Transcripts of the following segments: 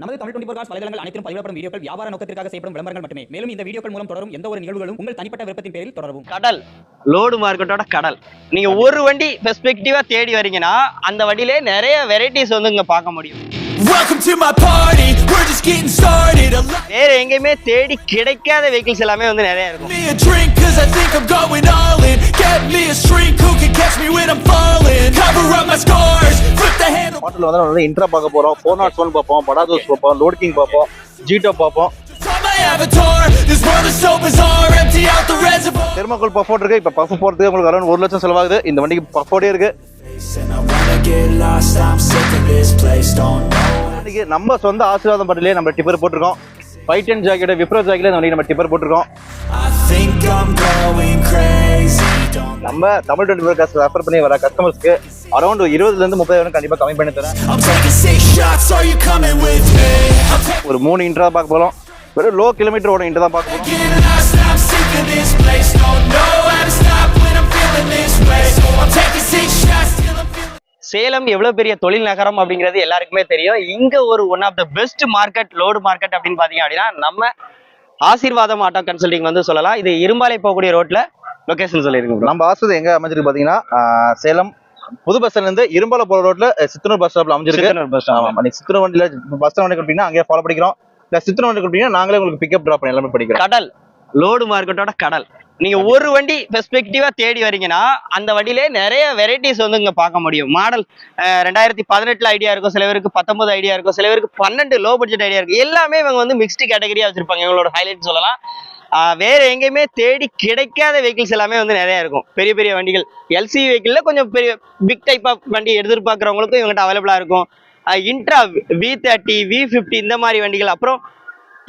நமது Tamil twenty four cos வலைதளங்கள் அனைத்தும் பதிவிடப்படும் வீடியோக்கள் வியாபார நோக்கத்திற்காக செய்யப்படும் விளம்பரங்கள் மட்டுமே. மேலும் இந்த வீடியோக்கள் மூலம் தொடரும் எந்த ஒரு நிகழ்வுகளும் உங்கள் தனிப்பட்ட விருப்பத்தின் பேரில் தொடரவும். கடல். லோடு மார்க்கெட்டோட கடல். நீங்க ஒரு வண்டி பெர்ஸ்பெக்டிவா தேடி வரீங்கன்னா அந்த வண்டியிலே நிறைய வெரைட்டிஸ் வந்து இங்க பார்க்க முடியும். Welcome to my party, we're just getting started. Allow வேற எங்கேயுமே தேடி கிடைக்காத வெஹிக்கிள்ஸ் எல்லாமே வந்து நிறைய இருக்கும் me a drink, cause I think I'm going all in. Get me a shrink who can catch me when I'm falling. Cover up my scars, flip the handle. பாட்டில் வந்து நம்ம இன்ட்ரா பார்க்க போறோம் ஃபோர் நாட் ஒன் பார்ப்போம் படாதோஸ் பார்ப்போம் load king பார்ப்போம் ஜீட்டோ பார்ப்போம் On my avatar, this world is so bizarre. Empty out the reservoir. Thermocol பஃபோர்ட் இருக்கு இப்போ பஃப் போறதுக்கு உங்களுக்கு அரௌண்ட் ஒரு லட்சம் செலவாகுது இந்த வண்டிக்கு பஃபோர்டே இருக்கு இன்னைக்கு நம்ம சொந்த ஆசீர்வாதம் பாட்டிலே நம்ம டிப்பர் போட்டிருக்கோம். Five ten jacket Wipro jacket நம்ம டிப்பர் போட்டிருக்கோம். நம்ம தமிழ் டுவெண்ட்டி ஃபோர் காசு ரெஃபர் பண்ணி வர கஸ்டமர்ஸ்க்கு அரௌண்ட் இருபதுல இருந்து முப்பது வரை கண்டிப்பா கம்மி பண்ணி தரேன். ஒரு மூணு இன்ட்ரா பார்க்க போறோம். வெறும் லோ கிலோமீட்டர் ஓட இன்ட்ரா தான் பார்க்க போறோம். சேலம் எவ்வளவு பெரிய தொழில் நகரம் அப்படிங்கிறது எல்லாருக்குமே தெரியும். இங்க ஒரு one of the best market load market அப்படின்னு பாத்தீங்க அப்படின்னா நம்ம ஆசீர்வாதம் ஆட்டோ கன்சல்டிங் வந்து சொல்லலாம். இது இரும்பாலை போகக்கூடிய ரோட்ல லொகேஷன் சொல்லியிருக்கோம். நம்ம ஆசை எங்க அமைஞ்சிருக்கு பாத்தீங்கன்னா சேலம் புது பஸ் ஸ்டாண்ட்ல இருந்து இரும்பால போற ரோட்ல சித்தனூர் பஸ் ஸ்டாப்ல அமைஞ்சிருக்கு. நீ சித்தனூர் வண்டியில பஸ் ஸ்டாண்ட் கொடுப்பீங்கன்னா அங்கேயே ஃபாலோ பண்ணிக்கிறோம். சித்தனூர் வண்டி கொடுப்பீங்கன்னா நாங்களே உங்களுக்கு பிக்கப் டிராப் பண்ணி எல்லாமே படிக்கிறோம் கடல். லோடு மார்க்கெட்டோட கடல். நீங்க ஒரு வண்டி பெர்ஸ்பெக்டிவா தேடி வரீங்கன்னா அந்த வண்டியிலே நிறைய வெரைட்டிஸ் வந்து இங்க பார்க்க முடியும். மாடல் ரெண்டாயிரத்தி பதினெட்டுல ஐடியா இருக்கும். சில பேருக்கு பத்தொன்பது ஐடியா இருக்கும். சில பேருக்கு பன்னெண்டு லோ பட்ஜெட் ஐடியா இருக்கு எல்லாமே இவங்க வந்து மிக்ஸ்டு கேட்டகரியா வச்சிருப்பாங்க. இவங்களோட ஹைலைட் சொல்லலாம். வேற எங்கேயுமே தேடி கிடைக்காத வெஹிக்கிள்ஸ் எல்லாமே வந்து நிறைய இருக்கும். பெரிய பெரிய வண்டிகள். எல்சி வெஹிக்கிள்ல கொஞ்சம் பெரிய பிக் டைப் ஆஃப் வண்டி எதிர்பார்க்கறவங்களுக்கும் இவங்ககிட்ட அவைலபிளா இருக்கும். Intra V thirty V fifty இந்த மாதிரி வண்டிகள். அப்புறம்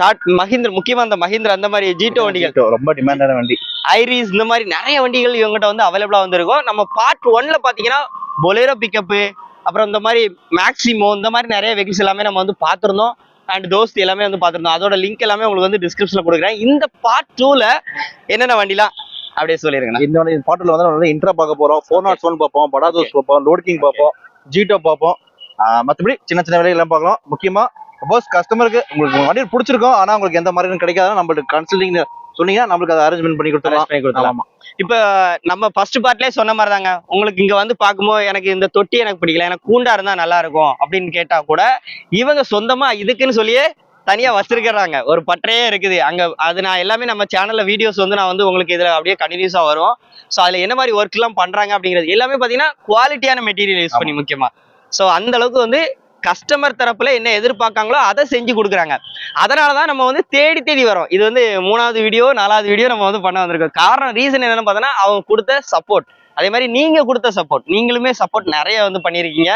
டாட் மஹிந்திர முக்கியமா அந்த மஹிந்திரா அந்த மாதிரி ஜீட்டோ வண்டிகள் ரொம்ப டிமாண்டான வண்டி. ஐரிஸ் இந்த மாதிரி நிறைய வண்டிகள் இவங்ககிட்ட வந்து அவைலபிளா வந்திருக்கும். நம்ம பார்ட் ஒன்ல பாத்தீங்கன்னா பொலேரோ பிக்கப்பு அப்புறம் இந்த மாதிரி மேக்ஸிமோ இந்த மாதிரி நிறைய வெஹிக்கிள்ஸ் எல்லாமே நம்ம வந்து பார்த்திருந்தோம். அண்ட் தோஸ்த் எல்லாமே வந்து பார்த்திருந்தோம். அதோட லிங்க் எல்லாமே உங்களுக்கு வந்து டிஸ்கிரிப்ஷன்ல கொடுக்குறேன். இந்த பார்ட் டூல என்னென்ன வண்டிலாம் அப்படியே சொல்லிருங்கண்ணா. இந்த வண்டி பாட்டில் வந்து இன்ட்ரா பார்க்க போறோம். ஃபோர் நாட் ஒன் பார்ப்போம். படாதோஸ் பார்ப்போம். லோட் கிங் பார்ப்போம். ஜீட்டோ பார்ப்போம். மத்தபடி சின்ன சின்ன வேலைகள் பார்க்கலாம். முக்கியமா சப்போஸ் கஸ்டமருக்கு உங்களுக்கு வண்டி பிடிச்சிருக்கும் ஆனா உங்களுக்கு எந்த மாதிரி கிடைக்காதுன்னா நம்மளுக்கு கன்சல்டிங் சொன்னீங்கன்னா நம்மளுக்கு அதை அரேஞ்ச்மெண்ட் பண்ணி கொடுத்துடலாம். பண்ணி கொடுத்துடலாம். ஆமா. இப்போ நம்ம ஃபர்ஸ்ட் பார்ட்லயே சொன்ன மாதிரி தாங்க உங்களுக்கு இங்க வந்து பார்க்கும்போது எனக்கு இந்த தொட்டி எனக்கு பிடிக்கல எனக்கு கூண்டா இருந்தா நல்லா இருக்கும் அப்படின்னு கேட்டா கூட இவங்க சொந்தமா இதுக்குன்னு சொல்லியே தனியா வச்சிருக்கிறாங்க. ஒரு பட்டறையே இருக்குது. அங்க அது நான் எல்லாமே நம்ம சேனல்ல வீடியோஸ் வந்து நான் வந்து உங்களுக்கு இதுல அப்படியே கண்டினியூஸா வரும். ஸோ அதுல என்ன மாதிரி ஒர்க் எல்லாம் பண்றாங்க அப்படிங்கிறது எல்லாமே பாத்தீங்கன்னா குவாலிட்டியான மெட்டீரியல் யூஸ் பண்ணி முக்கியமா. ஸோ அந்த அளவுக்கு வந்து கஸ்டமர் தரப்புல என்ன எதிர்பார்க்காங்களோ அதை செஞ்சு கொடுக்குறாங்க. அதனாலதான் நம்ம வந்து தேடி தேடி வரோம். இது வந்து மூணாவது வீடியோ நாலாவது வீடியோ நம்ம வந்து பண்ண வந்திருக்கோம். காரணம் ரீசன் என்னன்னு பார்த்தோன்னா அவங்க கொடுத்த சப்போர்ட் அதே மாதிரி நீங்க கொடுத்த சப்போர்ட் நீங்களுமே சப்போர்ட் நிறைய வந்து பண்ணிருக்கீங்க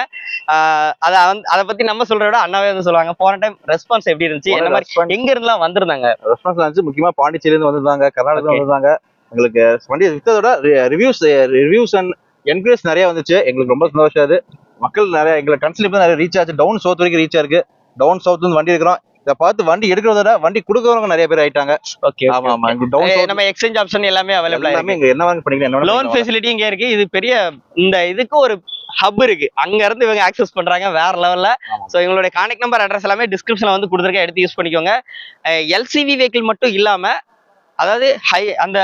ஆஹ் அதை வந்து அதை பத்தி நம்ம சொல்றத விட அண்ணாவே வந்து சொல்லுவாங்க போன டைம் ரெஸ்பான்ஸ் எப்படி இருந்துச்சு? என்ன மாதிரி எங்க இருந்துலாம் வந்திருந்தாங்க? ரெஸ்பான்ஸ் இருந்துச்சு முக்கியமா பாண்டிச்சேரியில இருந்து வந்திருந்தாங்க கர்நாடகா. வந்திருந்தாங்க. எங்களுக்கு வண்டி வித்ததோட ரிவ்யூஸ் ரிவ்யூஸ் அண்ட் என்கரேஜ் நிறைய வந்துச்சு. எங்களுக்கு ரொம்ப சந்தோஷம் அது. மக்கள் நிறைய எங்களுக்கு கன்சில் நிறைய ரீச் ஆச்சு டவுன் சவுத் வரைக்கும் ரீச் ஆயிருக்கு டவுன் சவுத் வந்து வண்டி இருக்கிறோம் இதை பார்த்து வண்டி எடுக்கிறத விட வண்டி கொடுக்கறவங்க நிறைய பேர் ஆயிட்டாங்க. ஓகே ஆமா ஆமா. டவுன் நம்ம எக்ஸ்சேஞ்ச் ஆப்ஷன் எல்லாமே அவைலபிளா எல்லாமே இங்க என்ன வாங்க பண்ணிக்கலாம் லோன் ஃபெசிலிட்டி இங்க இருக்கு. இது பெரிய இந்த இதுக்கு ஒரு ஹப் இருக்கு. அங்க இருந்து இவங்க ஆக்சஸ் பண்றாங்க வேற லெவல்ல. சோ இவங்களுடைய கான்டாக்ட் நம்பர் அட்ரஸ் எல்லாமே டிஸ்கிரிப்ஷன்ல வந்து கொடுத்துருக்கேன். எடுத்து யூஸ் பண்ணிக்கோங்க. எல்சிவி வெஹிக்கிள் மட்டும் இல்லாம அதாவது ஹை அந்த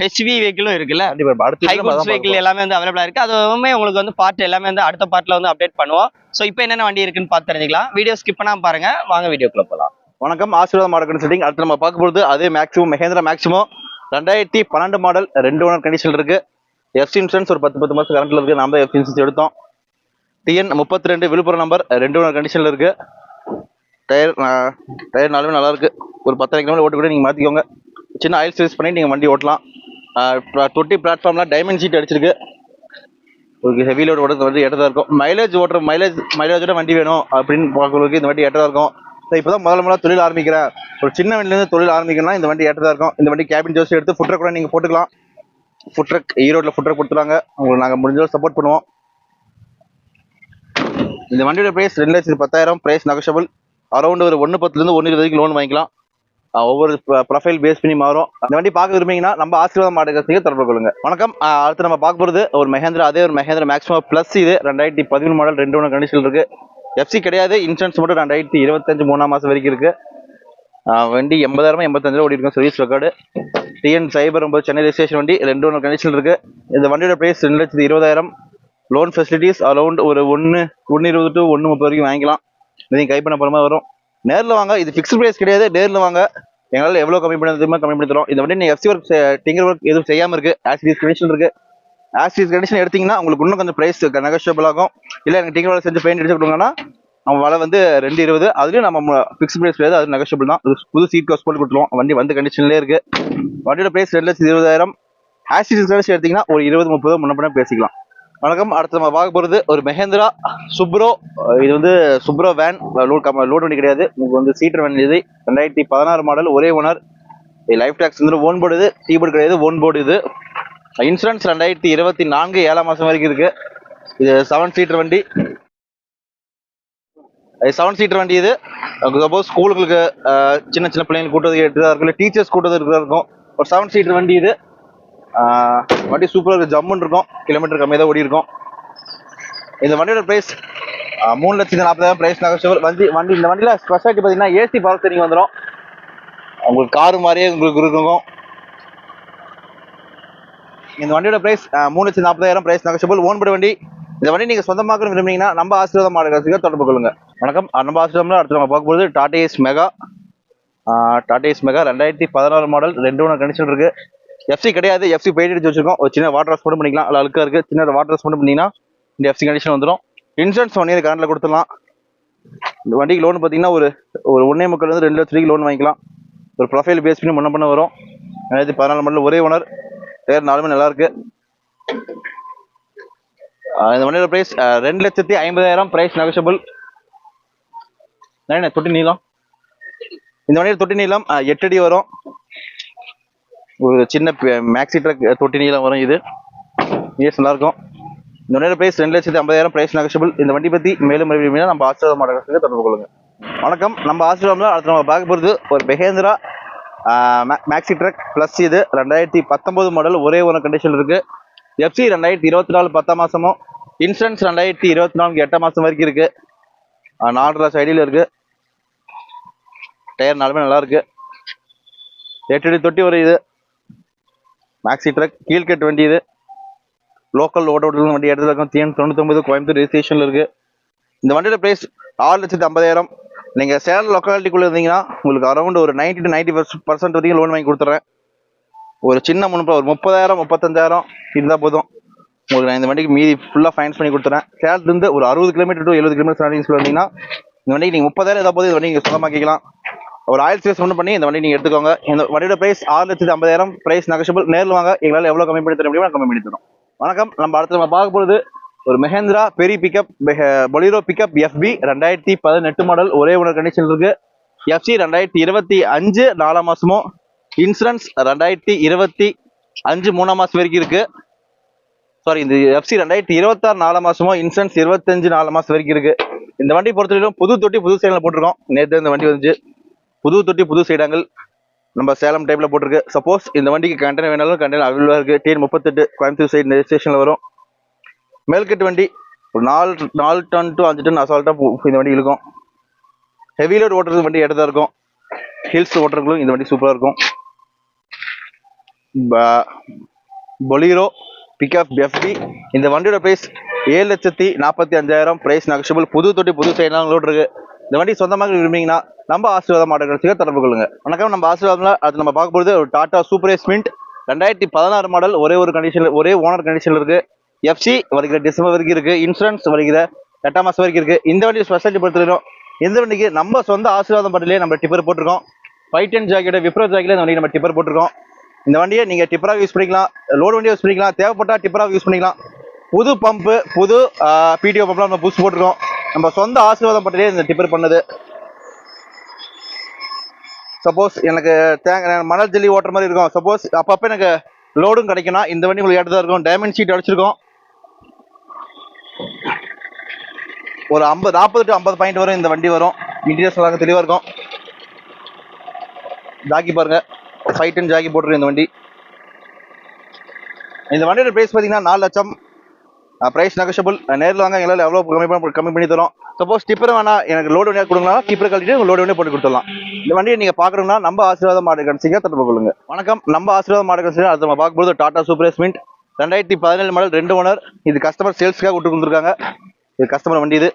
ஹெச்வி வெஹிக்கிளும் இருக்குல்ல? கண்டிப்பா அடுத்து ஹை குட்ஸ் வெஹிக்கிள் எல்லாமே வந்து அவைலபிளா இருக்கு. அதுவுமே உங்களுக்கு வந்து பார்ட் எல்லாமே வந்து அடுத்த பார்ட்ல வந்து அப்டேட் பண்ணுவோம். சோ இப்போ என்னென்ன வண்டி இருக்குன்னு பார்த்து தெரிஞ்சுக்கலாம். வீடியோ ஸ்கிப் பண்ணாம பாருங்க. வாங்க வீடியோக்குள்ள போறோம். வணக்கம். ஆசீர்வாதம் மாடல் செட்டிங் அடுத்து நம்ம பார்க்க போறது அதே மேக்ஸிமம் மகேந்திரா மேக்ஸிமம் ரெண்டாயிரத்தி பன்னெண்டு மாடல் ரெண்டு ஓனர் கண்டிஷன் இருக்கு. எஃப்சி இன்சூரன்ஸ் ஒரு பத்து பத்து மாசம் கரண்ட்ல இருக்கு. நாம தான் எஃப்சி இன்சூரன்ஸ் எடுத்தோம். டிஎன் முப்பத்தி ரெண்டு விழுப்புரம் நம்பர் ரெண்டு ஓனர் கண்டிஷன்ல இருக்கு. டயர் டயர் நாலுமே நல்லா இருக்கு. ஒரு பத்தரை கிலோமீட்டர் ஓட்டு கூட நீங்க மாத்திக்கோங்க. சின்ன ஆயில் சர்வீஸ் பண்ணி நீங்கள் வண்டி ஓட்டலாம். தொட்டி பிளாட்ஃபார்ம்லாம் டைமண்ட் சீட் அடிச்சிருக்கு. உங்களுக்கு ஹெவி லோட் ஓடுறது வண்டி ஏற்றதா இருக்கும். மைலேஜ் ஓட்டுற மைலேஜ் மைலேஜோட வண்டி வேணும் அப்படின்னு பார்க்கறவங்களுக்கு இந்த வண்டி ஏற்றதா இருக்கும். ஸோ இப்போ தான் முதல்ல முதல்ல தொழில் ஆரம்பிக்கிறேன். ஒரு சின்ன வண்டிலேருந்து தொழில் ஆரம்பிக்கணும்னா இந்த வண்டி ஏற்றதாக இருக்கும். இந்த வண்டி கேபின் ஜோஸ் எடுத்து ஃபுட்ரக் கூட நீங்கள் போட்டுக்கலாம். ஃபுட்ரக் ஈரோட்டில் ஃபுட்ரக் கொடுத்துருவாங்க உங்களுக்கு நாங்கள் முடிஞ்சளவு சப்போர்ட் பண்ணுவோம். இந்த வண்டியோட ப்ரைஸ் ரெண்டு லட்சத்து பத்தாயிரம். ப்ரைஸ் நெகஷபிள் அரௌண்ட் ஒரு ஒன்று பத்துலேருந்து ஒன்று இருபது வரைக்கும் லோன் வாங்கிக்கலாம். ஒவ்வொரு ப்ரொஃபைல் பேஸ் பண்ணி மாறும். அந்த வண்டி பார்க்க விரும்புறீங்கன்னா நம்ம ஆசீர்வாதம் மாட்டுக்கிறதுக்கு தொடர்பு கொள்ளுங்க. வணக்கம். அடுத்து நம்ம பார்க்க போகிறது ஒரு மஹேந்திரா அதே ஒரு மஹேந்திரா மேக்ஸிமம் ப்ளஸ் இது. ரெண்டாயிரத்தி பதிமூணு மாடல் ரெண்டு ஒன்று கண்டிஷன் இருக்கு. எஃப்சி கிடையாது. இன்சூரன்ஸ் மட்டும் ரெண்டாயிரத்தி இருபத்தஞ்சு மூணாம் மாதம் வரைக்கும் இருக்கு. வண்டி எண்பதாயிரம் எண்பத்தஞ்சாயிரம் ஓடி இருக்கும் சர்வீஸ் ரெக்கார்டு டிஎன் சைபர் ஒன்பது சென்னை ரெஜிஸ்ட்ரேஷன் வண்டி. ரெண்டு ஒன்று கண்டிஷன் இருக்கு. இந்த வண்டியோட ப்ரைஸ் ரெண்டு லட்சத்தி இருபதாயிரம். லோன் ஃபெசிலிட்டிஸ் அரௌண்ட் ஒரு ஒன்று ஒன்று இருபது டு ஒன்று முப்பது வரைக்கும் வாங்கிக்கலாம். நீங்கள் கை பண்ண போகிற மாதிரி வரும். நேரில் வாங்க. இது ஃபிக்ஸ்ட் ப்ரைஸ் கிடையாது. நேரில் வாங்க. எங்களால் எவ்வளோ கம்மி பண்ண தெரியுமா கம்மி பண்ணி தரோம் இந்த வண்டி நீங்கள் எஃப்சி ஒர்க் டிங்கர் ஒர்க் எதுவும் செய்யாமல் இருக்கு. ஆசிரியஸ் கண்டிஷன் இருக்குது ஆசிரியஸ் கண்டிஷன் எடுத்தீங்கன்னா உங்களுக்கு இன்னும் கொஞ்சம் ப்ரைஸ் நெகோஷியபிள் ஆகும். இல்லை எனக்கு டிங்கர் ஒர்க் செஞ்சு பெயிண்ட் அடிச்சு கொடுங்கன்னா அவன் விலை வந்து ரெண்டு இருபது. அதுலேயும் நம்ம ஃபிக்ஸ் ப்ரைஸ் கிடையாது. அது நெகோஷியபிள் தான். புது சீட் காஸ்ட் போட்டு கொடுத்துருவோம். வண்டி வந்து கண்டிஷன்லேயே இருக்குது வண்டியோட ப்ரைஸ் ரெண்டு லட்சம் இருபதாயிரம் ஆசிரியஸ் கண்டிஷன் எடுத்தீங்கன்னா ஒரு இருபது முப்பது முன்னப்பட பேசிக்கலாம். வணக்கம். அடுத்து நம்ம பார்க்க போகிறது ஒரு மெஹேந்திரா சுப்ரோ. இது வந்து Supro van load cum load வண்டி கிடையாது. உங்களுக்கு வந்து சீட்டர் வேன் இது. ரெண்டாயிரத்தி பதினாறு மாடல் ஒரே ஓனர் லைஃப் டேக்ஸ் வந்து ஓன் போர்டு இது. டீ போர்டு கிடையாது. ஓன் போர்டு இது. இன்சூரன்ஸ் ரெண்டாயிரத்தி இருபத்தி நான்கு ஏழாம் மாதம் வரைக்கும் இருக்குது இது செவன் சீட்டர் வண்டி. செவன் சீட்டர் வண்டி இது. சப்போஸ் ஸ்கூலுக்கு சின்ன சின்ன பிள்ளைங்களுக்கு கூட்டது எடுத்துதான் இருக்கும் இல்லை டீச்சர்ஸ் கூட்டத்துக்கு இருக்கிறதா இருக்கும் ஒரு செவன் சீட்டர் வண்டி இது. வண்டி சூப்பராக இருக்குது ஜம்முன்னு இருக்கும். கிலோமீட்டர் கம்மியாக தான் ஓடி இருக்கும் இந்த வண்டியோட ப்ரைஸ் மூணு லட்சத்தி நாற்பதாயிரம் ப்ரைஸ் நெகோஷியபிள் வண்டி வண்டி இந்த வண்டியில் ஸ்பெஷாலிட்டி பார்த்தீங்கன்னா ஏசி பவர் ஸ்டேரிங் வந்துடும் உங்களுக்கு காரு மாதிரியே உங்களுக்கு இருக்கும். இந்த வண்டியோட ப்ரைஸ் மூணு லட்சத்தி நாற்பதாயிரம் ப்ரைஸ் நெகோஷியபிள் ஓன் படி வண்டி. இந்த வண்டி நீங்கள் சொந்தமாக விரும்புனீங்கன்னா நம்ம ஆசீர்வாதம் மாடலுக்கு தொடர்பு கொள்ளுங்க. வணக்கம். நம்ம ஆசீர்வாதம்ல அடுத்து நம்ம பார்க்க போகிறது Tata Ace Mega Tata Ace Mega ரெண்டாயிரத்தி பதினாறு மாடல் ரெண்டு ஒன்று கண்டிஷன் இருக்குது எஃப்சி கிடையாது. எஃப்சி பெயிட் அடிச்சு வச்சிருக்கோம். ஒரு சின்ன வாட்டர் வாஷ் மட்டும் பண்ணிக்கலாம். அதில் அழுக்காக இருக்கு. சின்ன வாட்டர் வாஷ் மட்டும் இந்த எஃப்சி கண்டிஷன் வந்துடும் இன்சூரன்ஸ் ஒன் இயர் கரண்டில் கொடுத்துடலாம். இந்த வண்டிக்கு லோன் பார்த்தீங்கன்னா ஒரு ஒரு ஒன்றே முக்கால் வந்து ரெண்டு லட்சம் லோன் வாங்கிக்கலாம். ஒரு ப்ரொஃபைல் பேஸ் பண்ணி முன்ன பண்ண வரும். ரெண்டாயிரத்தி பதினாலு மாடல் ஒரே ஓனர் வேறு நாலுமே நல்லா இருக்கு. இந்த வண்டியோட ப்ரைஸ் ரெண்டு லட்சத்தி ஐம்பதாயிரம். ப்ரைஸ் நெகோஷியபிள் என்ன தொட்டி நீளம்? இந்த வண்டியோட தொட்டி நீளம் எட்டு அடி வரும். ஒரு சின்ன மேக்ஸி ட்ரக் தொட்டி நீளம் வரும் இது. இயர்ஸ் நல்லாயிருக்கும் இந்த வண்டியோட பிரைஸ் ரெண்டு லட்சத்தி ஐம்பதாயிரம் பிரைஸ் நெகஷபிள் இந்த வண்டி பற்றி மேலும் அறிவியல் நம்ம ஆசிரியர் மாடலுக்கு தொடர்பு கொள்ளுங்க. வணக்கம். நம்ம ஆசீர்வாதம்ல அடுத்து நம்ம பார்க்க போகிறது ஒரு பெஹேந்திரா மேக்ஸி ட்ரக் ப்ளஸ் இது. ரெண்டாயிரத்தி பத்தொம்போது மாடல் ஒரே ஒரு கண்டிஷன் இருக்குது எஃப்சி ரெண்டாயிரத்தி இருபத்தி நாலு பத்தாம் மாதமும் இன்சூரன்ஸ் ரெண்டாயிரத்தி இருபத்தி நான்கு எட்டாம் மாதம் வரைக்கும் இருக்குது நாலரை நாலு இருக்குது டயர் நாலுமே நல்லாயிருக்கு எட்டு அடி தொட்டி ஒரு இது. மேக்ஸி ட்ரக் கீழ்கட் வண்டி இது. லோக்கல் ஓட்டோட வண்டி எடுத்து இருக்கும் டிஎன் தொண்ணூத்தொம்பது கோயம்புத்தூர் ரெஜிஸ்ட்ரேஷனில் இருக்குது இந்த வண்டியோட ப்ரைஸ் ஆறு லட்சத்தி ஐம்பதாயிரம். நீங்கள் சேலம் லொக்காலிட்டிக்குள்ளே இருந்தீங்கன்னா உங்களுக்கு அரௌண்ட் ஒரு நைன்டி டு நைன்டி பர்சன்ட் வரைக்கும் லோன் வாங்கி கொடுத்துட்றேன் ஒரு சின்ன முன்பு ஒரு முப்பதாயிரம் முப்பத்தஞ்சாயிரம். இருந்தால் போதும். உங்களுக்கு நான் இந்த வண்டிக்கு மீதி ஃபுல்லாக ஃபைனான்ஸ் பண்ணி கொடுத்துறேன். சேலத்துலேருந்து ஒரு அறுபது கிலோமீட்டர் டு எழுபது கிலோமீட்டர் சரௌண்டிங்ஸில் வந்தீங்கன்னா இந்த வண்டிக்கு நீங்கள் முப்பதாயிரம் ஏதாவது போது இந்த வண்டி நீங்கள் சொந்தமாக்கிக்கலாம். ஒரு ஆயில் ஸ்பேஸ் ஒன்று பண்ணி இந்த வண்டி நீங்கள் எடுத்துக்கோங்க. இந்த வண்டியோட பிரைஸ் ஆறு லட்சத்தி ஐம்பதாயிரம். பிரைஸ் நெகஷபிள் நேரில் வாங்க. எங்களால் எவ்வளோ கம்மி பண்ணி தர முடியுமோ கம்மி பண்ணி தரோம் வணக்கம். நம்ம அடுத்து நம்ம பார்க்க போகிறது ஒரு மெஹேந்திரா பெரிய பிக்கப் பொலிரோ பிக்கப் எஃபி ரெண்டாயிரத்தி பதினெட்டு மாடல் ஒரே ஒரு கண்டிஷன் இருக்கு. எஃப்சி ரெண்டாயிரத்தி இருபத்தி அஞ்சு நாலாம் மாசமும் இன்சூரன்ஸ் ரெண்டாயிரத்தி இருபத்தி அஞ்சு மூணாம் மாசம் வரைக்கும் இருக்கு. சாரி இந்த எஃப்சி ரெண்டாயிரத்தி இருபத்தாறு நாலாம் மாசமும் இன்சூரன்ஸ் இருபத்தஞ்சு நாலு மாசம் வரைக்கும் இருக்கு. இந்த வண்டி பொறுத்தவரைக்கும் புது தொட்டி புது சைடில் போட்டிருக்கோம். நேற்று இந்த வண்டி வந்துச்சு. புது தொட்டி புது சைடாங்கள் நம்ம சேலம் டைப்ல போட்டிருக்கு. சப்போஸ் இந்த வண்டிக்கு கண்டெய்னர் வேணாலும் கண்டெய்னர் அவைலபிளாக இருக்குது டிஎன் முப்பத்தெட்டு கோயம்புத்தூர் சைடு ஸ்டேஷனில் வரும். மேல்கட்டு வண்டி ஒரு நாலு நாலு டன் டு அஞ்சு டன் அசால்ட்டாக இந்த வண்டி இழுக்கும். ஹெவி லோட் ஓட்டுறது வண்டி இடதா இருக்கும். ஹில்ஸ் ஓட்டுறதுக்கும் இந்த வண்டி சூப்பராக இருக்கும். பொலீரோ பிக்அப் எஃபி இந்த வண்டியோட ப்ரைஸ் ஏழு லட்சத்தி நாற்பத்தி அஞ்சாயிரம். ப்ரைஸ் நெகஷபிள் புது தொட்டி புது சைட்லாம் இருக்குது இந்த வண்டி சொந்தமாக விரும்பிங்கன்னா நம்ம ஆசீர்வாதம் மாடல்களுக்கு தொடர்பு கொள்ளுங்க. வணக்கம். நம்ம ஆசீர்வாதம் அது நம்ம பார்க்க போகிறது ஒரு டாடா சூப்பர் ஸ்மிண்ட் ரெண்டாயிரத்தி பதினாறு மாடல் ஒரே ஒரு கண்டிஷன் ஒரே ஓனர் கண்டிஷனில் இருக்கு. எஃப்சி வருகிற டிசம்பர் வரைக்கும் இருக்கு. இன்சூரன்ஸ் வருகிற எட்டாம் மாசம் வரைக்கும் இருக்கு. இந்த வண்டி ஸ்பெஷாலிட்டி பொறுத்தவரைக்கும் இந்த வண்டிக்கு நம்ம சொந்த ஆசீர்வாதம் பாட்டிலே நம்ம டிப்பர் போட்டிருக்கோம். Five ten jacket Wipro jacket இந்த வண்டிக்கு நம்ம டிப்பர் போட்டிருக்கோம். இந்த வண்டியை நீங்கள் டிப்பராக யூஸ் பண்ணிக்கலாம். லோடு வண்டியை யூஸ் பண்ணிக்கலாம். தேவைப்பட்டால் டிப்பராக யூஸ் பண்ணிக்கலாம். புது பம்பு புது பிடிஓ பம்ப்லாம் நம்ம புதுசு போட்டிருக்கோம். நம்ம சொந்த ஆசீர்வாதம் பட்டிலே இந்த டிப்பர் பண்ணது. சப்போஸ் எனக்கு தேங்க மணல் ஜல்லி ஓட்டுற மாதிரி இருக்கும். சப்போஸ் அப்பப்போ எனக்கு லோடும் கிடைக்கணும் இந்த வண்டி உங்களுக்கு ஏற்றதா இருக்கும். டைமண்ட் ஷீட் அடிச்சிருக்கோம். ஒரு ஐம்பது நாற்பது டு ஐம்பது பாயிண்ட் வரும் இந்த வண்டி வரும். இன்டீரியர்ஸ் எல்லாம் தெளிவாக இருக்கும். ஜாக்கி பாருங்க. ஃபைவ் டென் ஜாக்கி போட்டுருக்கு இந்த வண்டி. இந்த வண்டியோட பிரைஸ் பார்த்தீங்கன்னா நாலு லட்சம். ப்ரைஸ் நெகஷபிள் நேரில் வாங்க எங்களால் எவ்வளோ கம்மி பண்ண கம்மி பண்ணி தரோம். சப்போஸ் டிப்பர் வேணா எனக்கு லோடு வண்டியாக கொடுங்களா டிப்பர் கழட்டிட்டு லோடு வண்டியை போட்டு கொடுத்துடலாம். இந்த வண்டியை நீங்கள் பார்க்குறோம்னா நம்ம ஆசீர்வாதம் மாடு கன்சிங்க தொடர்பு கொள்ளுங்க. வணக்கம். நம்ம ஆசீர்வாதம் மாடு கன்சிங்க நம்ம பார்க்கும்போது டாடா சூப்பர் மின்ட் ரெண்டாயிரத்தி பதினேழு மாடல் ரெண்டு ஓனர் இது கஸ்டமர் சேல்ஸ்க்காக விட்டு கொடுத்துருக்காங்க. இது கஸ்டமர் வண்டி இது.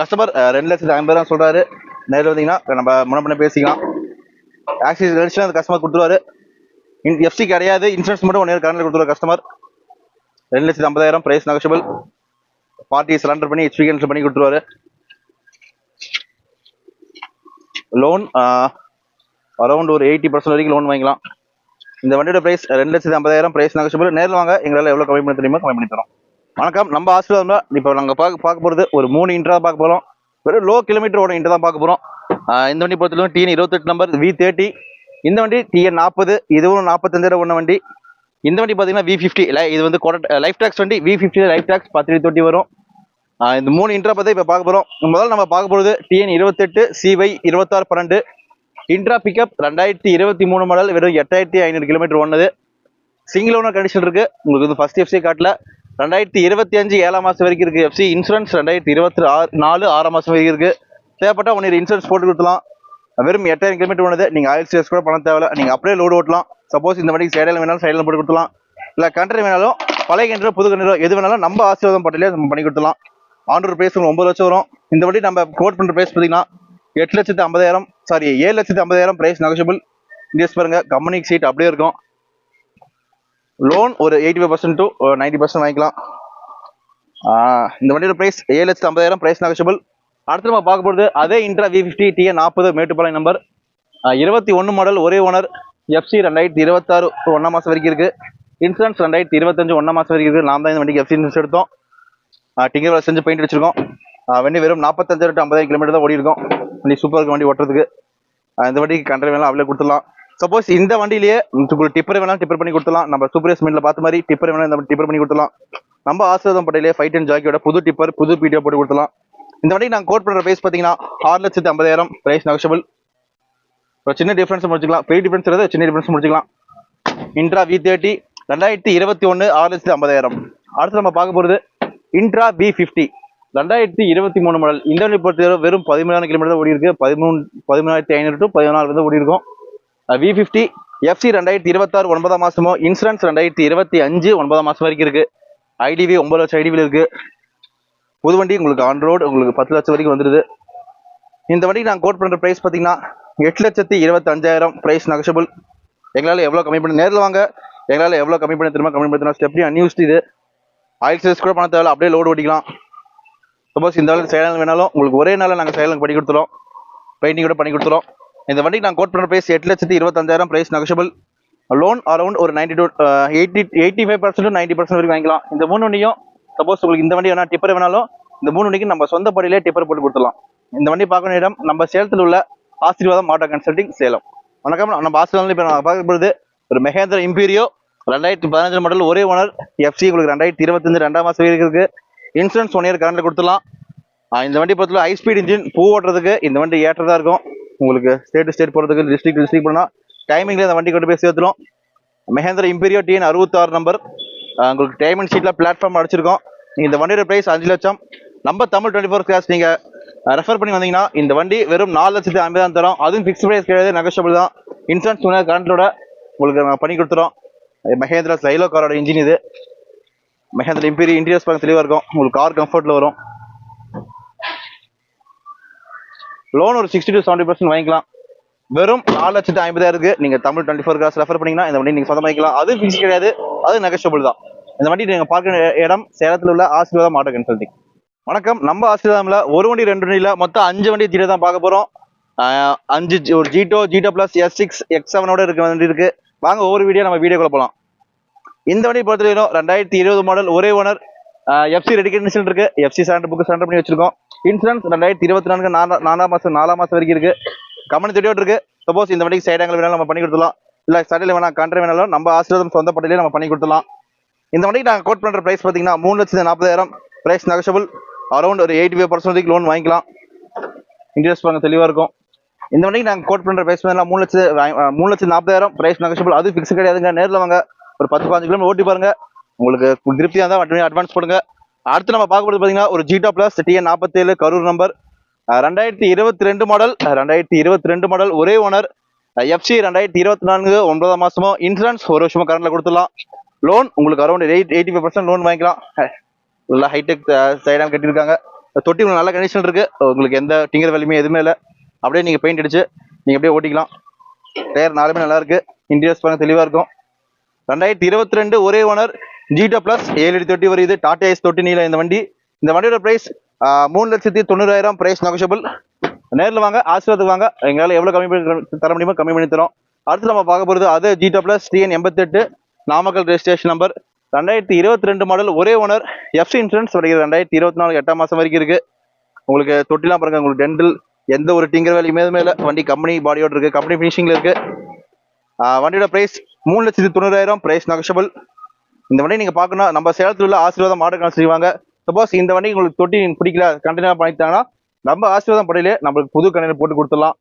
கஸ்டமர் ரெண்டு லட்சத்து ஐம்பதாயிரம் சொல்கிறாரு நேரில் வந்தீங்கன்னா நம்ம முன்ன பண்ண பேசிக்கலாம். ஆக்சிஸ் கழிச்சுன்னா அந்த கஸ்டமர் கொடுத்துருவாரு. எஃப்சி கிடையாது. இன்சூரன்ஸ் மட்டும் ஒன் இயர் கரண்டில் கொடுத்துருவார் கஸ்டமர் ரெண்டு லட்சத்து ஐம்பதாயிரம் பிரைஸ் நெகஷபிள் பார்ட்டி சரண்டர் பண்ணி ஹெச்பி கேன்சல் பண்ணி கொடுத்துருவாரு. லோன் அரௌண்ட் ஒரு எயிட்டி பர்சன்ட் வரைக்கும் லோன் வாங்கிக்கலாம். இந்த வண்டியோட பிரைஸ் ரெண்டு லட்சத்து ஐம்பதாயிரம் பிரைஸ் நெகஷபிள் நேரில் வாங்க எங்களால் எவ்வளோ கம்மி பண்ண தெரியுமோ கம்மி பண்ணி தரோம். வணக்கம் நம்ம ஆசீர்வாதம் தான் இப்போ நாங்கள் பார்க்க பார்க்க போகிறது ஒரு மூணு இன்ட்ரா தான் பார்க்க போகிறோம் வெறும் லோ கிலோமீட்டர் ஓட இன்ட்ரா தான் பார்க்க போகிறோம் இந்த வண்டி பொறுத்தவரைக்கும் டிஎன் இருபத்தெட்டு நம்பர் வி தேர்ட்டி இந்த வண்டி டிஎன் நாற்பது இதுவும் நாற்பத்தஞ்சாயிரம் ஒன்று வண்டி. இந்த வண்டி பார்த்தீங்கன்னா வி ஃபிஃப்டி இது வந்து லைஃப் டேக்ஸ் வண்டி வி ஃபிஃப்டி லைஃப் டேக்ஸ் பத்து தொட்டி வரும். இந்த மூணு இன்ட்ரா பற்றி இப்போ பார்க்க போகிறோம் முதல்ல நம்ம பார்க்க போகிறது டிஎன் இருபத்தெட்டு சிவை இருபத்தாறு பன்னெண்டு. இன்ட்ரா பிக்கப் ரெண்டாயிரத்தி இருபத்தி மூணு மாடல் வெறும் எட்டாயிரத்தி ஐநூறு கிலோமீட்டர் ஒன்னது சிங்கிள் ஓனர் கண்டிஷன் இருக்குது உங்களுக்கு வந்து ஃபஸ்ட் எஃப்சி காட்டில். ரெண்டாயிரத்தி இருபத்தி அஞ்சு ஏழாம் மாதம் வரைக்கும் இருக்குது எஃப்சி இன்சூரன்ஸ் ரெண்டாயிரத்தி இருபத்தி ஆறு நாலு ஆறாம் மாதம் வரைக்கும் இருக்குது தேவைப்பட்டா ஒன்று இன்சூரன்ஸ் போட்டு கொடுத்துலாம் வெறும் எட்டாயிரம் கிலோமீட்டர் போனது நீங்கள் ஆயில் சேஸ் கூட பண்ண தேவையில்ல. நீங்கள் அப்படியே லோடு ஓட்டலாம். சப்போஸ் இந்த வண்டிக்கு சைடில் வேணாலும் சைடில் போட்டு கொடுத்துலாம் இல்லை கண்ட்ரி வேணாலும் பழைய கிணறு புது கிணறு எது வேணாலும் நம்ம ஆசீர்வாதம் பட்டியலே நம்ம பண்ணி கொடுத்துலாம் ஆண்டூர் பிரைஸ் உங்களுக்கு ஒன்பது லட்சம் வரும். இந்த வண்டி நம்ம கோட் பண்ணுற பிரைஸ் பார்த்தீங்கன்னா எட்டு லட்சத்து ஐம்பதாயிரம் சாரி ஏழு லட்சத்து ஐம்பதாயிரம் பிரைஸ் நெகஷபிள் இந்தியஸ் பாருங்க கம்பெனிக்கு சீட் அப்படியே இருக்கும். லோன் ஒரு eighty five percent to ninety percent வாங்கிக்கலாம். இந்த வண்டியோட பிரைஸ் ஏழு லட்சத்து ஐம்பதாயிரம் பிரைஸ் நெகஷபிள் அடுத்து நம்ம பார்க்க போகிறது அதே இன்ட்ரா வி ஃபிஃப்டி டிஎன் நாற்பது மேட்டுப்பாளையம் நம்பர் இருபத்தி ஒன்று மாடல் ஒரே ஓனர் எஃப்சி ரெண்டாயிரத்தி இருபத்தாறு ஒன்றாம் மாதம் வரைக்கும் இருக்குது இன்சூரன்ஸ் ரெண்டாயிரத்தி இருபத்தஞ்சு ஒன்றாம் மாதம் வரைக்கும் இருக்குது நாம் தான் இந்த வண்டிக்கு எஃப்சி இன்சூரன்ஸ் எடுத்தோம். டிங்கர் வேலை செஞ்சு பெயிண்ட் அடிச்சிருக்கோம். வண்டி வெறும் நாற்பத்தஞ்சாயிரம் டு ஐம்பதாயிரம் கிலோமீட்டர் தான் ஓடி இருக்கும் வண்டி சூப்பர் இருக்கும் வண்டி ஓட்டுறதுக்கு. இந்த வண்டிக்கு கண்டரை வேணாலும் அவ்வளோ கொடுத்துடலாம். சப்போஸ் இந்த வண்டியிலேயே உங்களுக்கு டிப்பர் வேணாலும் டிப்பர் பண்ணி கொடுத்துலாம் நம்ம சூப்பர் எஸ்மெண்ட்ல பார்த்த மாதிரி டிப்பர் வேணாலும் இந்த டிப்பர் பண்ணி கொடுத்துலாம் நம்ம ஆசிரதம் பட்டையிலே ஃபைட் அண்ட் ஜாக்கியோட புது டிப்பர் புது பீடியோ போட்டு கொடுத்துலாம் இந்த வண்டிக்கு நாங்கள் கோட் பண்ணுற ப்ரைஸ் பார்த்தீங்கன்னா ஆறு லட்சத்து ஐம்பதாயிரம். ப்ரைஸ் நெகஷபிள் ஒரு சின்ன டிஃப்ரென்ஸ் முடிச்சுக்கலாம். பெரிய டிஃபரன்ஸ் சின்ன டிஃப்ரென்ஸ் முடிச்சுக்கலாம். இன்ட்ரா வி தேர்ட்டி ரெண்டாயிரத்தி இருபத்தி ஒன்று ஆறு லட்சத்து ஐம்பதாயிரம். அடுத்து நம்ம பார்க்க போகிறது இன்ட்ரா பி ஃபிஃப்டி ரெண்டாயிரத்தி இருபத்தி மூணு மாடல் இந்த வண்டி பொறுத்தவரை வெறும் பதிமூணாயிரம் கிலோமீட்டர் ஓடி இருக்கு பதிமூணு பதிமூணாயிரத்தி ஐநூறு டு பதினாலு ஓடி இருக்கும் வி ஃபிஃப்டி எஃப்சி ரெண்டாயிரத்தி இருபத்தாறு ஒன்பதாம் மாசமும் இன்சூரன்ஸ் ரெண்டாயிரத்தி இருபத்தி அஞ்சு ஒன்பதாம் மாசம் வரைக்கும் இருக்கு. ஐடிவி ஒன்பது லட்சம் ஐடிவியில் இருக்கு. புது வண்டி உங்களுக்கு ஆன் ரோடு உங்களுக்கு பத்து லட்சம் வரைக்கும் வந்துடுது இந்த வண்டிக்கு நாங்கள் கோட் பண்ணுற ப்ரைஸ் பார்த்தீங்கன்னா எட்டு லட்சத்தி இருபத்தஞ்சாயிரம் ப்ரைஸ் நெகஷபிள் எங்களால் எவ்வளோ கம்மி பண்ணி நேரில் வாங்க. எங்களால் எவ்வளோ கம்மி பண்ணி திரும்ப கம்மி பண்ணி ஸ்டெப்னி அன்யூஸ்ட் இது. ஆயில் சர்வீஸ் கூட பண்ண தேவையில்ல அப்படியே லோடு ஓட்டிக்கலாம். சப்போஸ் இந்த வேலை சைலண்ட் வேணாலும் உங்களுக்கு ஒரே நாளில் நாங்கள் சைலண்ட் பண்ணி கொடுத்துறோம். பெயிண்டிங் கூட பண்ணி கொடுத்துறோம். இந்த வண்டிக்கு நான் கோட் பண்ணுற ப்ரைஸ் எட்டு லட்சத்தி இருபத்தஞ்சாயிரம் ப்ரைஸ் நெகஷபிள் லோன் அரௌண்ட் ஒரு ninety to eighty eighty five percent ninety percent வரைக்கும் வாங்கிக்கலாம். இந்த மூணு வண்டியும் சப்போஸ் உங்களுக்கு இந்த வண்டி வேணா டிப்பர் வேணாலும் இந்த மூணு வண்டிக்கு நம்ம சொந்த படியிலே டிப்பர் போட்டு கொடுத்துடலாம். இந்த வண்டி பார்க்கணும் இடம் நம்ம சேலத்தில் உள்ள ஆசீர்வாதம் ஆட்டோ கன்சல்டிங் சேலம். வணக்கம் நம்ம ஆசீர்வாதம் இப்போ நான் பார்க்க ஒரு மெகேந்திர இம்பீரியோ ரெண்டாயிரத்தி பதினஞ்சு மாடல் ஒரே ஓனர் எஃப்சி உங்களுக்கு ரெண்டாயிரத்தி இருபத்தஞ்சு ரெண்டாம் மாதம் இருக்கு. இன்சூரன்ஸ் ஒன் இயர் கரண்டில் கொடுத்துடலாம். இந்த வண்டி பொறுத்தவரை ஹை ஸ்பீட் இன்ஜின் பூ ஓட்டுறதுக்கு இந்த வண்டி ஏற்றதா இருக்கும். உங்களுக்கு ஸ்டேட் டு ஸ்டேட் போகிறதுக்கு டிஸ்ட்ரிக்ட் டிஸ்ட்ரிக்ட் போனால் டைமிங்கில் இந்த வண்டி கொண்டு போய் சேர்த்துரும். மெஹேந்திர இம்பீரியோ டிஎன் அறுபத்தாறு நம்பர் உங்களுக்கு டைமண்ட் ஷீட்டில் பிளாட்ஃபார்ம் அடிச்சிருக்கோம். இந்த வண்டியோட ப்ரைஸ் அஞ்சு லட்சம். நம்ம தமிழ் டுவெண்ட்டி ஃபோர் கிளாஸ் நீங்கள் ரெஃபர் பண்ணி வந்தீங்கன்னா இந்த வண்டி வெறும் நாலு லட்சத்துக்கு ஐம்பது தான் தரோம். அதுவும் ஃபிக்ஸ் ப்ரைஸ் கிடையாது நெகஷபிள் தான். இன்சூரன்ஸ் கரண்ட்டோட உங்களுக்கு நாங்கள் பண்ணி கொடுத்துறோம். மஹேந்திரா சைலோ காரோட இன்ஜின் இது. மஹேந்திரா இம்பீரியர் இன்டீரியர்ஸ் பார்க்க தெளிவாக இருக்கும். உங்களுக்கு கார் கம்ஃபர்ட்டில் வரும். லோன் ஒரு சிக்ஸ்டி டு செவன்ட்டி பர்சன்ட் வாங்கிக்கலாம். வெறும் நாலு லட்சத்து ஐம்பதாயிரத்துக்கு நீங்க Tamil twenty four class refer பண்ணீங்கன்னா இந்த வண்டி நீங்க சொந்தமாக்கலாம் வாங்கிக்கலாம் அது ஃபிக்ஸ் கிடையாது. அது நெகஷபிள் தான். இந்த வண்டி நீங்க பார்க்க இடம் சேலத்தில் உள்ள ஆசீர்வாதம் ஆட்டோ கன்சல்டிங் வணக்கம். நம்ம ஆசீர்வாதம்ல ஒரு வண்டி ரெண்டு வண்டியில மொத்தம் அஞ்சு வண்டி தீர தான் பார்க்க போறோம். அஞ்சு ஜி- ஒரு Jeeto Jeeto plus S six X செவனோட இருக்க வண்டி இருக்கு. வாங்க ஒவ்வொரு வீடியோ நம்ம வீடியோக்குள்ள போகலாம் இந்த வண்டி பொறுத்தவரைக்கும் ரெண்டாயிரத்தி இருபது மாடல் ஒரே ஓனர் எஃப்சி ரெடி கண்டிஷன் இருக்கு. எஃப்சி சரண்டர் புக் சரண்டர் பண்ணி வச்சிருக்கோம். இன்சூரன்ஸ் ரெண்டாயிரத்தி இருபத்தி நான்கு நாலாம் மாசம் நாலாம் மாசம் வரைக்கும் இருக்கு. கம்பெனி திட்டியோட்டு இருக்கு சப்போஸ் இந்த வண்டிக்கு சைடு ஆங்கிள் வேணாலும் நம்ம பண்ணி கொடுத்துலாம் இல்லை சைடில் வேணாம் கண்ட்ரி வேணாலும் நம்ம ஆசீர்வாதம் சொந்த பட்டியலே நம்ம பண்ணி கொடுத்துலாம் இந்த வண்டிக்கு நாங்கள் கோட் பண்ணுற ப்ரைஸ் பார்த்தீங்கன்னா மூணு லட்சத்து நாற்பதாயிரம். ப்ரைஸ் நெகஷபிள் அரௌண்ட் ஒரு எயிட்டி ஃபைவ் பர்சன்ட் லோன் வாங்கிக்கலாம். இன்ட்ரெஸ்ட் பாருங்க தெளிவாக இருக்கும். இந்த வண்டிக்கு நாங்கள் கோட் பண்ணுற ப்ரைஸ் பார்த்தீங்கன்னா மூணு லட்சம் மூணு லட்சம் நாற்பதாயிரம். ப்ரைஸ் நெகஷபிள் அது ஃபிக்ஸ் கிடையாதுங்க. நேரில் வாங்க. ஒரு பத்து பாஞ்சு கிலோமீட்டர் ஓட்டி பாருங்க. உங்களுக்கு திருப்தியாக இருந்தால் வண்டி அட்வான்ஸ் போடுங்க. அடுத்து நம்ம பார்க்க போகிறது பார்த்தீங்கன்னா ஒரு ஜீட்டா ப்ளஸ் டிஎன் நாற்பத்தேழு கரூர் நம்பர் ரெண்டாயிரத்தி இருபத்தி ரெண்டு மாடல் ரெண்டாயிரத்தி இருபத்தி ரெண்டு மாடல் ஒரே ஓனர் எஃப்சி ரெண்டாயிரத்தி இருபத்தி நான்கு ஒன்பதாம் மாசமும் இன்சூரன்ஸ் ஒரு வருஷமா கரண்ட்ல கொடுத்துடலாம். லோன் உங்களுக்கு around eight eighty five percent loan வாங்கிக்கலாம் நல்லா ஹைடெக் சைடாக கட்டியிருக்காங்க. தொட்டி உங்களுக்கு நல்ல கண்டிஷன் இருக்கு. உங்களுக்கு எந்த டிங்கர் வேலையுமே எதுவுமே இல்லை. அப்படியே நீங்க பெயிண்ட் அடிச்சு நீங்க அப்படியே ஓட்டிக்கலாம். டயர் நாலுமே நல்லா இருக்கு. இன்டீரியர்ஸ் பாருங்க தெளிவா இருக்கும். ரெண்டாயிரத்தி இருபத்தி ரெண்டு ஒரே ஓனர் ஜீட்டா பிளஸ் ஏழு அடி தொட்டி வருது. டாடா ஐஸ் தொட்டி நீல இந்த வண்டி. இந்த வண்டியோட பிரைஸ் மூணு லட்சத்தி தொண்ணூறாயிரம் பிரைஸ் நெகோஷியபிள் நேரில் வாங்க ஆசீர்வாதத்துக்கு வாங்க. எங்களால் எவ்வளோ கம்மி பண்ணி தர முடியுமோ கம்மி பண்ணி தரோம். அடுத்து நம்ம பார்க்க போகிறது அது ஜீட்டா ப்ளஸ் டிஎன் எண்பத்தெட்டு நாமக்கல் ரெஜிஸ்ட்ரேஷன் நம்பர் ரெண்டாயிரத்தி இருபத்தி ரெண்டு மாடல் ஒரே ஓனர் எஃப்சி இன்சூரன்ஸ் வரைக்கும் ரெண்டாயிரத்தி இருபத்தி நாலு எட்டாம் மாதம் வரைக்கும் இருக்குது உங்களுக்கு தொட்டிலாம் பாருங்க உங்களுக்கு டென்டல் எந்த ஒரு டிங்கர் வேலையுமே மேலே. வண்டி கம்பெனி பாடியோடு இருக்குது கம்பெனி ஃபினிஷிங்கில் இருக்குது வண்டியோட ப்ரைஸ் மூணு லட்சத்தி தொண்ணூறாயிரம் ப்ரைஸ் நெகஷபிள் இந்த வண்டி நீங்கள் பார்க்கணும். நம்ம சேலத்தில் உள்ள ஆசீர்வாதம் மாடு செய்வாங்க சப்போஸ் இந்த வண்டி உங்களுக்கு தொட்டி பிடிக்கல கண்டெய்னர் பண்ணிட்டாங்கன்னா நம்ம ஆசீர்வாதம் படையிலே நம்மளுக்கு புது கண்டெய்னர் போட்டு கொடுத்துடலாம்.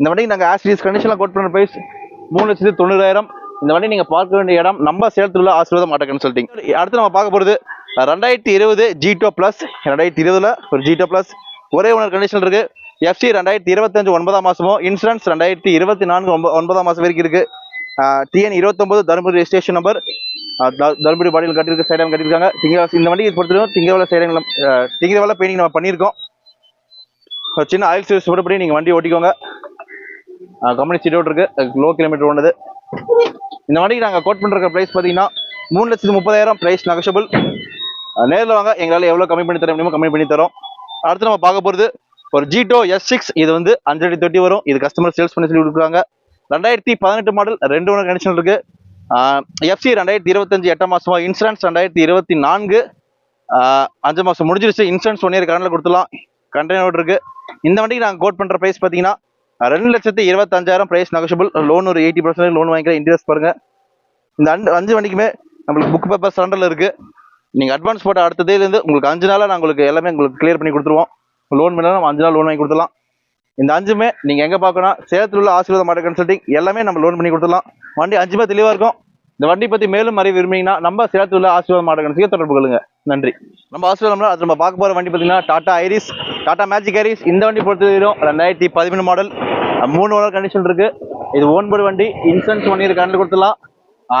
இந்த வண்டிக்கு நாங்கள் ஆசிரியஸ் கண்டிஷனில் கோட் பண்ண பிரைஸ் மூணு லட்சத்தி தொண்ணூறாயிரம். இந்த வண்டி நீங்கள் பார்க்க வேண்டிய இடம் நம்ம சேலத்தில் உள்ள ஆசீர்வாதம் மாட்ட கன்சல்டிங் அடுத்து நம்ம பார்க்க போகிறது ரெண்டாயிரத்தி இருபது ஜிடோ ப்ளஸ் ரெண்டாயிரத்தி இருபதுல ஒரு ஜிடோ ப்ளஸ் ஒரே ஓனர் கண்டிஷன் இருக்கு. எஃப்சி ரெண்டாயிரத்தி இருபத்தஞ்சு ஒன்பதாம் மாதமும் இன்சூரன்ஸ் ரெண்டாயிரத்தி இருபத்தி நான்கு ஒன்பதாம் மாதம் வரைக்கும் இருக்கு. டிஎன் இருபத்தொம்பது தருமபுரி ரெஜிஸ்ட்ரேஷன் நம்பர் தருமபுரி பாடியில் கட்டியிருக்க சைடம் கட்டியிருக்காங்க. திங்க இந்த வண்டியை பொறுத்தவரைக்கும் திங்கவலை சைடம் திங்கவலை பெயிண்டிங் நம்ம பண்ணியிருக்கோம். சின்ன ஆயில் சர்வீஸ் விடப்படி நீங்கள் வண்டி ஓட்டிக்கோங்க. கம்பெனி சீட் அவுட் இருக்குது லோ கிலோமீட்டர் ஓடுது இந்த வண்டிக்கு நாங்கள் கோட் பண்ணுற ப்ரைஸ் பார்த்தீங்கன்னா மூணு லட்சத்து முப்பதாயிரம் ப்ரைஸ் நெகஷபிள் நேரில் வாங்க. எங்களால் எவ்வளோ கம்மி பண்ணி தர முடியுமோ கம்மி பண்ணி தரோம். அடுத்து நம்ம பார்க்க போகிறது ஒரு ஜிடோ எஸ் சிக்ஸ் இது வந்து அஞ்சடி தொட்டி வரும். இது கஸ்டமர் சேல்ஸ் பண்ணி சொல்லி கொடுக்குறாங்க. ரெண்டாயிரத்தி பதினெட்டு மாடல் ரெண்டு ஒன்று கண்டிஷன் இருக்கு. எஃப்சி ரெண்டாயிரத்தி இருபத்தஞ்சு எட்டாம் மாசமா இன்சூரன்ஸ் ரெண்டாயிரத்தி இருபத்தி நான்கு. அஞ்சு மாசம் முடிஞ்சிருச்சு. இன்சூரன்ஸ் ஒன் இயர் கடனில் கொடுத்துலாம் கண்டெய்னர் இருக்கு. இந்த வண்டிக்கு நாங்கள் கோட் பண்ணுற ப்ரைஸ் பார்த்தீங்கன்னா ரெண்டு லட்சத்தி இருபத்தஞ்சாயிரம் ப்ரைஸ் நெகஷபிள் லோன் ஒரு எயிட்டி பர்சன்ட் லோன் வாங்கிக்கலாம். இன்ட்ரெஸ்ட் பாருங்க. இந்த அஞ்சு அஞ்சு வண்டிக்குமே நம்மளுக்கு புக் பேப்பர் சரண்டரில் இருக்கு. நீங்கள் அட்வான்ஸ் போட்ட அடுத்ததுலேருந்து உங்களுக்கு அஞ்சு நாளாக நாங்கள் உங்களுக்கு எல்லாமே உங்களுக்கு கிளியர் பண்ணி கொடுத்துருவோம். லோன் பண்ணாலும் நம்ம அஞ்சு நாள் லோன் வாங்கி கொடுத்துலாம் இந்த அஞ்சுமே நீங்கள் எங்கே பார்க்கணும்? சேலத்தில் உள்ள ஆசீர்வாதம் மாட்ட கன்சல்டிங் எல்லாமே நம்ம லோன் பண்ணி கொடுத்துடலாம். வண்டி அஞ்சுமே தெளிவாக இருக்கும். இந்த வண்டி பற்றி மேலும் அறிய விரும்பிங்கன்னா நம்ம சேலத்தில் உள்ள ஆசீர்வாத மாட்ட கன்சல்டிங் தொடர்பு கொள்ளுங்க. நன்றி. நம்ம ஆசீர்வாதம் அது நம்ம பார்க்க போகிற வண்டி பார்த்தீங்கன்னா Tata Iris Tata Magic Iris இந்த வண்டி பொறுத்தவரைக்கும் ரெண்டாயிரத்தி பதிமூணு மாடல் மூணு ஓனர் கண்டிஷன் இருக்கு. இது ஓன் வண்டி. இன்சூரன்ஸ் ஒன் இயர் கரண்ட் கொடுத்துடலாம்.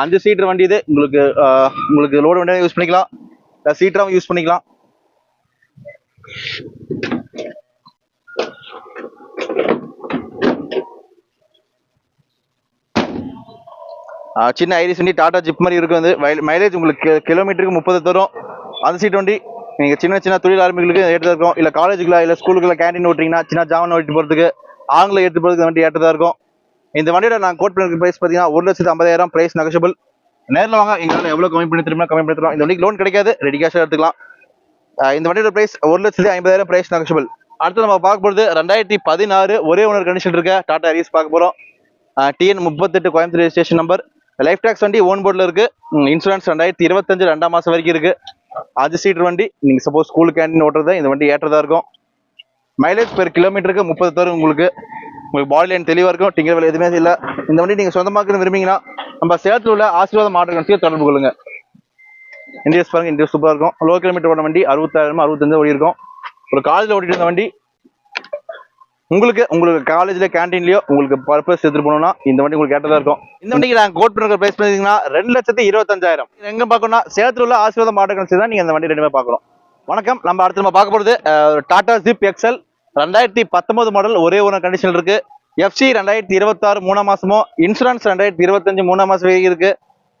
அஞ்சு சீட்டர் வண்டி இது. உங்களுக்கு உங்களுக்கு லோடு வண்டியாக யூஸ் பண்ணிக்கலாம். சீட்டராகவும் யூஸ் பண்ணிக்கலாம். சின்ன ஐரிஸ் வண்டி டாடா ஜிப் மாதிரி இருக்கும் வந்து. மைலேஜ் உங்களுக்கு கிலோமீட்டருக்கு முப்பது தரும். அந்த சீட் வண்டி நீங்கள் சின்ன சின்ன தொழில் ஆரம்பிகளுக்கு ஏற்றதா இருக்கும். இல்லை காலேஜுக்குள்ள இல்லை ஸ்கூலுக்குள்ள கேண்டீன் ஓட்டிங்கன்னா சின்ன ஜாமான் ஓட்டி போகிறதுக்கு ஆங்கில எடுத்து போகிறதுக்கு வண்டி ஏற்றதாக இருக்கும். இந்த வண்டியோட நான் கோட் பண்ணிருக்க ப்ரைஸ் பார்த்தீங்கன்னா ஒரு லட்சத்து ஐம்பதாயிரம். ப்ரைஸ் நெகஷபிள் நேரில் வாங்க. எங்களால் எவ்வளோ கம்மி பண்ணி திரும்ப கம்மி பண்ணி தரோம் இந்த வண்டிக்கு லோன் கிடைக்காது. ரெடி கேஷாக எடுத்துக்கலாம். இந்த வண்டியோட ப்ரைஸ் ஒரு லட்சத்து ஐம்பதாயிரம். ப்ரைஸ் நெகஷபிள் அடுத்து நம்ம பார்க்க போகிறது ரெண்டாயிரத்தி பதினாறு. ஒரே ஒன்று கண்டிஷன் இருக்க டாடா அரியஸ் பார்க்க போகிறோம் டிஎன் முப்பத்தெட்டு Coimbatore registration number life tax வண்டி ஓன் போர்டில் இருக்கு. இன்சூரன்ஸ் ரெண்டாயிரத்தி இருபத்தஞ்சு ரெண்டாம் மாதம் வரைக்கும் இருக்கு. அஞ்சு சீட்டர் வண்டி. நீங்கள் சப்போஸ் ஸ்கூல் கேண்டீன் ஓட்டுறது இந்த வண்டி ஏற்றதாக இருக்கும். மைலேஜ் பெர் கிலோமீட்டருக்கு முப்பது தரும் உங்களுக்கு. உங்களுக்கு பாடி லைன் தெளிவாக இருக்கும் டிங்கர் வேலை எதுவுமே இல்லை. இந்த வண்டி நீங்கள் சொந்தமாக்கணும் விரும்பிங்கன்னா நம்ம சேலத்தில் உள்ள ஆசீர்வாதம் மாற்றத்தையும் தொடர்பு கொள்ளுங்க. இண்டியஸ் பாருங்க இண்டியஸ் சூப்பராக இருக்கும். லோ கிலோமீட்டர் ஓட வண்டி அறுபத்தாயிரம் அறுபத்தஞ்சு ஓடி இருக்கும் ஒரு காலேஜில் ஓடிட்டு இருந்த வண்டி உங்களுக்கு உங்களுக்கு காலேஜ்ல கேன்டீன்லயோ உங்களுக்கு பர்பஸ் எடுத்துட்டு போகணும்னா இந்த வண்டி உங்களுக்கு கேட்டதா இருக்கும். இந்த வண்டிக்கு நாங்க கோட் பண்ணுற பிரைஸ் பார்த்தீங்கன்னா ரெண்டு லட்சத்தி இருபத்தஞ்சாயிரம். எங்க பார்க்கணும்னா சேத்துல உள்ள ஆசீர்வாதம் மாடல் தான் நீங்க இந்த வண்டி ரெண்டுமே பார்க்கணும். வணக்கம். நம்ம அடுத்து நம்ம பார்க்க போறது டாடா ஜிப் எக்ஸல் ரெண்டாயிரத்தி பத்தொன்பது மாடல் ஒரே ஒரு கண்டிஷன் இருக்கு. எஃப்சி ரெண்டாயிரத்தி இருபத்தாறு மூணாம் மாசமும் இன்சூரன்ஸ் ரெண்டாயிரத்தி இருபத்தஞ்சு மூணாம் மாசம் வரைக்கும் இருக்கு.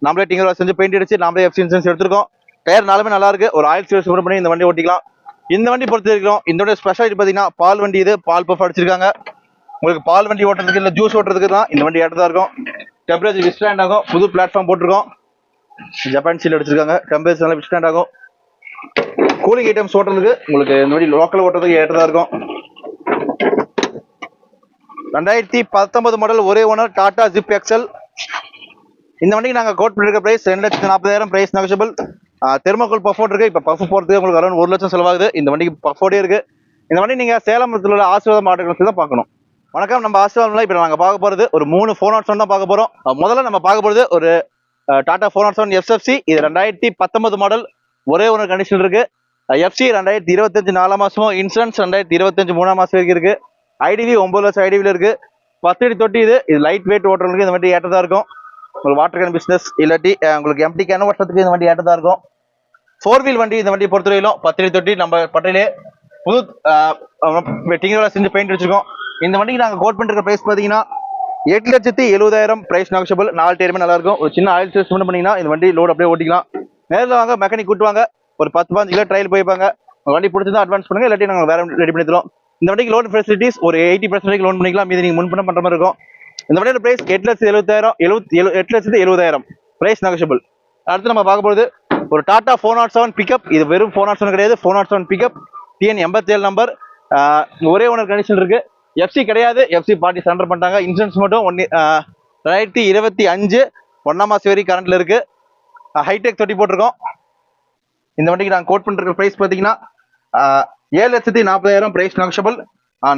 நம்மளே டிங்கர் செஞ்சு பெயிண்ட் அடிச்சு நம்மளே எஃப்சி இன்சூரன்ஸ் எடுத்திருக்கோம். டயர் நாலுமே நல்லா இருக்கு. ஒரு ஆயில் சர்வீஸ் பண்ணி இந்த வண்டி ஓட்டிக்கலாம். இந்த வண்டி பொறுத்த வரைக்கும் வண்டி ஸ்பெஷாலிட்டி பார்த்தீங்கன்னா பால் வண்டி இது பால் பஃப் அடிச்சிருக்காங்க. உங்களுக்கு பால் வண்டி ஓட்டுறதுக்கு இல்லை ஜூஸ் ஓட்டுறதுக்கு தான் இந்த வண்டி ஏற்றதாக இருக்கும். டெம்பரேச்சர் விஸ்டாண்ட் ஆகும். புது பிளாட்ஃபார்ம் போட்டிருக்கோம். ஜப்பான் சீல் அடிச்சிருக்காங்க. டெம்பரேச்சர் நல்லா விஸ்டாண்ட் ஆகும். கூலிங் ஐட்டம்ஸ் ஓட்டுறதுக்கு உங்களுக்கு இந்த வண்டி லோக்கல் ஓட்டுறதுக்கு ஏற்றதாக இருக்கும். ரெண்டாயிரத்தி பத்தொன்பது மாடல் ஒரே ஓனர் டாடா ஜிப் எக்ஸல் இந்த வண்டிக்கு நாங்கள் கோட் பண்ணிருக்க ப்ரைஸ் ரெண்டு லட்சத்தி நாற்பதாயிரம் ப்ரைஸ் நெகஷபிள் தெர்மோகோல் பஃபோர்ட் இருக்கு. இப்போ பஃப் போகிறதுக்கு உங்களுக்கு அரௌண்ட் ஒரு லட்சம் செலவாகுது. இந்த வண்டிக்கு பஃபோர்டே இருக்கு. இந்த வண்டி நீங்கள் சேலமத்தில் உள்ள ஆசீர்வாதம் மாடல்கள் தான் பார்க்கணும். வணக்கம். நம்ம ஆசீர்வாதம்ல இப்போ நாங்கள் பார்க்க போகிறது ஒரு மூணு ஃபோன் ஆட்ஸ் தான் பார்க்க போகிறோம் முதல்ல நம்ம பார்க்க போகிறது ஒரு டாடா ஃபோர் நாட் எஃப்எஃப்சி இது ரெண்டாயிரத்தி பத்தொன்பது மாடல் ஒரே ஒரு கண்டிஷன் இருக்கு. எஃப்சி ரெண்டாயிரத்தி இருபத்தஞ்சு நாலாம் மாதமும் இன்சூரன்ஸ் ரெண்டாயிரத்தி இருபத்தஞ்சு மூணாம் மாதம் வரைக்கும் இருக்கு. ஐடிவி ஒம்பது லட்சம் ஐடிவில இருக்கு. பத்து அடி தொட்டி இது. இது லைட் வெயிட் ஓட்டுறவங்களுக்கு இந்த மாதிரி ஏற்றதா இருக்கும். உங்களுக்கு வாட்டர் கேன் பிஸ்னஸ் இல்லாட்டி உங்களுக்கு எம்டி கேன் வருஷத்துக்கு இந்த வண்டி ஏற்றதா இருக்கும். ஃபோர் வீல் வண்டி இந்த வண்டியை பொறுத்தவரையிலும் பத்து அடி தொட்டி நம்ம பட்டையிலே புது டிங்கரோட செஞ்சு பெயிண்ட் வச்சிருக்கோம். இந்த வண்டிக்கு நாங்கள் கோட் பண்ணிருக்க ப்ரைஸ் பார்த்தீங்கன்னா எட்டு லட்சத்தி எழுபதாயிரம் ப்ரைஸ் நெகோஷியபிள் நாலு டேருமே நல்லா இருக்கும். ஒரு சின்ன ஆயில் சேஸ் பண்ணீங்கன்னா இந்த வண்டி லோடு அப்படியே ஓட்டிக்கலாம். நேரில் வாங்க மெக்கானிக் கூட்டுவாங்க. ஒரு பத்து பாஞ்சு கிலோ ட்ரையல் போய்ப்பாங்க உங்கள் வண்டி பிடிச்சிருந்தா அட்வான்ஸ் பண்ணுங்க இல்லாட்டி நாங்கள் வேற ரெடி பண்ணி தரோம் இந்த வண்டிக்கு லோன் ஃபெசிலிட்டிஸ் ஒரு எயிட்டி பர்சன்டேஜ் லோன் பண்ணிக்கலாம். மீது நீங்கள் முன்பணம் பண்ணுற மாதிரி இருக்கும். இந்த வண்டியோட பிரைஸ் எட்டு லட்சத்தி எழுபத்தாயிரம் எழுபத்தி எழு எட்டு லட்சத்தி எழுபதாயிரம். பிரைஸ் நெகஷபிள் அடுத்து நம்ம பார்க்க போகிறது ஒரு Tata four not seven pickup இது வெறும் ஃபோர் நாட் செவன் கிடையாது. Four not seven pickup TN எண்பத்தேழு நம்பர் ஒரே ஓனர் கண்டிஷன் இருக்குது எஃப்சி கிடையாது. எஃப்சி பார்ட்டி சரண்டர் பண்ணிட்டாங்க. இன்சூரன்ஸ் மட்டும் ஒன்று ரெண்டாயிரத்தி இருபத்தி அஞ்சு ஒன்றாம் மாதம் வரைக்கும் கரண்ட்டில் இருக்குது ஹைடெக் தொட்டி போட்டிருக்கோம். இந்த வண்டிக்கு நாங்கள் கோட் பண்ணுற ப்ரைஸ் பார்த்தீங்கன்னா ஏழு லட்சத்தி நாற்பதாயிரம். ப்ரைஸ் நெகஷபிள்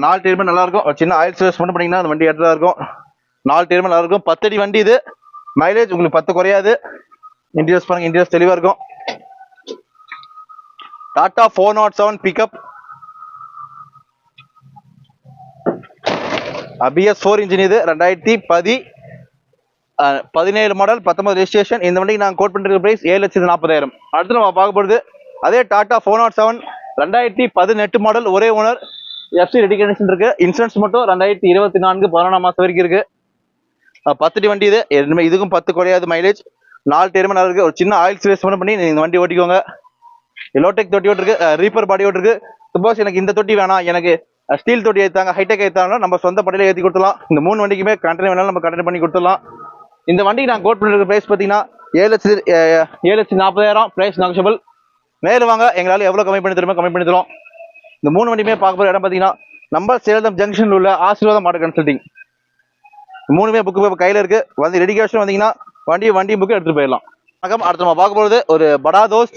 நாலு ட்ரீட்மெண்ட் நல்லா இருக்கும். சின்ன ஆயில் சர்வீஸ் மட்டும் பண்ணிங்கன்னா அந்த வண்டி எடுத்ததா இருக்கும். நாலு டேர்மே நல்லா இருக்கும். பத்தடி வண்டி இது. மைலேஜ் உங்களுக்கு பத்து குறையாது. இன்டீரியர்ஸ் பாருங்க இன்டீரியர்ஸ் தெளிவா இருக்கும். Tata four not seven pickup BS four engine இது. ரெண்டாயிரத்தி பதி பதினேழு மாடல் பத்தொன்பது ரெஜிஸ்ட்ரேஷன் இந்த வண்டிக்கு நாங்கள் கோட் பண்ணுற பிரைஸ் ஏழு லட்சத்து நாற்பதாயிரம். அடுத்து நம்ம பார்க்க போகிறது அதே டாடா ஃபோர் நாட் செவன் ரெண்டாயிரத்தி பதினெட்டு மாடல் ஒரே ஓனர் எஃப்சி ரெடி கண்டிஷன் இருக்கு. இன்சூரன்ஸ் மட்டும் ரெண்டாயிரத்தி இருபத்தி நான்கு பதினொன்றாம் மாதம் வரைக்கும் இருக்கு. பத்துடி வண்டி இது. எதுவுமே இதுக்கும் பத்து குறையாது மைலேஜ் நாலு டேர்மே நல்லா இருக்குது ஒரு சின்ன ஆயில் சர்வீஸ் பண்ணி நீங்கள் இந்த வண்டி ஓட்டிக்கோங்க. எலோடெக் தொட்டி ஓட்டு இருக்கு ரீப்பர் பாடி ஓட்டு இருக்கு சப்போஸ் எனக்கு இந்த தொட்டி வேணாம். எனக்கு ஸ்டீல் தொட்டி ஏற்றாங்க ஹைடெக் ஏத்தாங்கன்னா நம்ம சொந்த படையில ஏற்றி கொடுத்துலாம் இந்த மூணு வண்டிக்குமே கண்டெய்னர் வேணாலும் நம்ம கண்டெய்னர் பண்ணி கொடுத்துடலாம். இந்த வண்டிக்கு நான் கோட் பண்ணிருக்க ப்ரைஸ் பார்த்தீங்கன்னா ஏழு லட்சத்து ஏழு லட்சத்து நாற்பதாயிரம். ப்ரைஸ் நெகஷபிள் நேரில் வாங்க. எங்களால் எவ்வளோ கம்மி பண்ணி தருமோ கம்மி பண்ணி தரோம் இந்த மூணு வண்டியுமே பார்க்க போகிற இடம் பார்த்தீங்கன்னா நம்ம சேலம் ஜங்ஷனில் உள்ள ஆசீர்வாதம் மாடல் கன்சல்டிங் மூணுமே புக்கு இப்போ கையில் இருக்கு. வந்து ரெடி கேஷன் வந்தீங்கன்னா வண்டி வண்டி புக்கு எடுத்துகிட்டு போயிடலாம். வணக்கம். அடுத்து நம்ம பார்க்க போகிறது ஒரு Bada Dost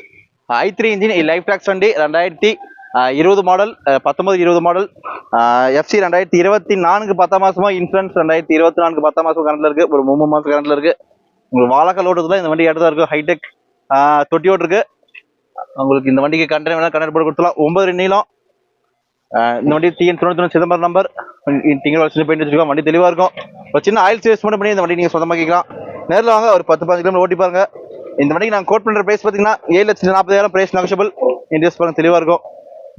I three engine life tax வண்டி ரெண்டாயிரத்தி இருபது மாடல் ஆஹ், பத்தொன்பது இருபது மாடல் எஃப்சி ரெண்டாயிரத்தி இருபத்தி நான்கு பத்தாம் மாசமா இன்சூரன்ஸ் ரெண்டாயிரத்தி இருபத்தி நான்கு பத்தாம் மாசம் கரண்ட்ல இருக்கு. ஒரு மூணு மாசம் கரண்ட்ல இருக்கு. உங்களுக்கு வாழக்கல் ஓட்டத்துல இந்த வண்டி இடத்துல இருக்கு. ஹைடெக் தொட்டி இருக்கு உங்களுக்கு இந்த வண்டிக்கு கண்டெய்னர் வேணா கண்டெய்னர் போட்டு கொடுத்துலாம் ஒன்பது நீளம். இந்த வண்டி டிஎன் தொண்ணூத்தி சிதம்பரம் நம்பர் நீங்கள் பெயிண்ட் வச்சிருக்கோம். வண்டி தெளிவாக இருக்கும். ஒரு சின்ன ஆயில் சேஸ் மட்டும் பண்ணி இந்த வண்டி நீங்கள் சொந்தமாக்கிக்கலாம் நேரில் வாங்க ஒரு பத்து பதினஞ்சு கிலோமீட்டர் ஓட்டி பாருங்க. இந்த வண்டிக்கு நாங்கள் கோட் பண்ணுற ப்ரைஸ் பார்த்தீங்கன்னா ஏழு லட்சத்தி நாற்பதாயிரம் ப்ரைஸ் நெகஷபிள் இன்ட்ரெஸ்ட் பாருங்க தெளிவாக இருக்கும்.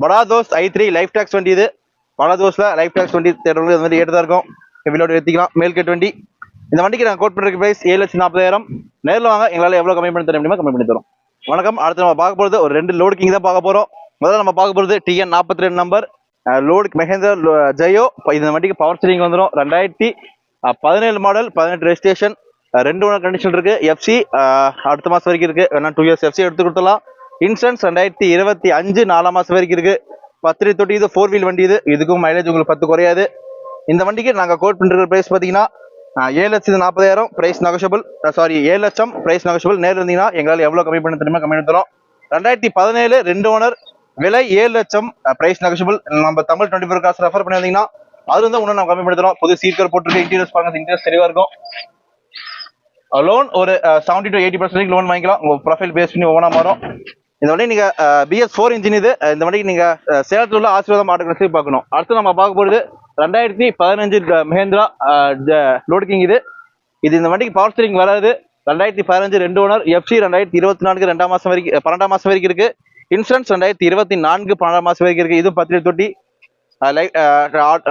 Bada Dost I three life tax வண்டி இது. படா தோஸ்ல லைஃப் டேக்ஸ் வண்டி தேடுறது அந்த மாதிரி ஏற்றதா இருக்கும். ஹெவிலோடு ஏற்றிக்கலாம் மேல் கேட் வண்டி. இந்த வண்டிக்கு நாங்கள் கோட் பண்ணுற ப்ரைஸ் ஏழு லட்சத்தி நாற்பதாயிரம். நேரில் வாங்க எங்களால் எவ்வளோ கம்மி பண்ணி தர முடியுமோ கம்மி பண்ணி தரும் வணக்கம். அடுத்து நம்ம பார்க்க போகிறது ஒரு ரெண்டு லோடு கிங் தான் பார்க்க போகிறோம் முதல்ல நம்ம பார்க்க போகிறது டிஎன் நாற்பத்தி ரெண்டு நம்பர் லோடு மெஹேந்தர் ஜெயோ இந்த வண்டிக்கு பவர் ஸ்டீரிங் வந்துடும் ரெண்டாயிரத்தி பதினேழு மாடல் பதினெட்டு ரெஜிஸ்ட்ரேஷன் ரெண்டு ஒன்று கண்டிஷன் இருக்குது எஃப்சி அடுத்த மாதம் வரைக்கும் இருக்குது வேணா டூ இயர்ஸ் எஃப்சி எடுத்து கொடுத்துலாம் இன்சூரன்ஸ் ரெண்டாயிரத்தி இருபத்தி அஞ்சு நாலாம் மாதம் வரைக்கும் இருக்குது பத்திரி தொட்டி இது ஃபோர் வீல் வண்டி இது. இதுக்கும் மைலேஜ் உங்களுக்கு பத்து குறையாது. இந்த வண்டிக்கு நாங்கள் கோட் பண்ணுற ப்ரைஸ் பார்த்தீங்கன்னா ஏழு லட்சத்து நாற்பதாயிரம். ப்ரைஸ் நெகஷபிள் சாரி ஏழு லட்சம். ப்ரைஸ் நெகஷபிள் நேரில் இருந்தீங்கன்னா எங்களால் எவ்வளோ கம்மி பண்ண தெரியுமா? கம்மி பண்ணி தரோம் ரெண்டாயிரத்தி பதினேழு ரெண்டு ஓனர் விலை ஏழு லட்சம் பிரைஸ் நெகஷபிள் நம்ம தமிழ் டுவெண்ட்டி ஃபோர் காசு ரெஃபர் பண்ணி வந்தீங்கன்னா அது வந்து இன்னும் நம்ம கம்மி பண்ணிடுறோம் புது சீக்கர் போட்டுருக்கு இன்டீரியர்ஸ் பாருங்க இன்டீரியர்ஸ் தெளிவாக இருக்கும். லோன் ஒரு seventy to eighty percentage loan வாங்கிக்கலாம். உங்கள் ப்ரொஃபைல் பேஸ் பண்ணி ஒவ்வொன்றா மாறும். இந்த வண்டி நீங்க பிஎஸ் ஃபோர் இன்ஜின் இது. இந்த வண்டிக்கு நீங்க சேலத்தில் சேலத்துல உள்ள ஆசீர்வாதம் ஆட்டோ பார்க்கணும். அடுத்து நம்ம பார்க்க போகிறது ரெண்டாயிரத்தி பதினஞ்சு மஹேந்திரா லோடு கிங் இது. இது இந்த வண்டிக்கு பவர் ஸ்டீரிங் வராது. ரெண்டாயிரத்தி பதினஞ்சு ரெண்டு ஓனர் எஃப்சி ரெண்டாயிரத்தி இருபத்தி நான்கு ரெண்டாம் மாசம் வரைக்கும் பன்னெண்டாம் மாசம் வரைக்கும் இருக்கு. இன்சூரன்ஸ் ரெண்டாயிரத்தி இருபத்தி நான்கு பன்னெண்டாம் மாதம் வரைக்கும் இருக்குது இது பத்திரி தொட்டி.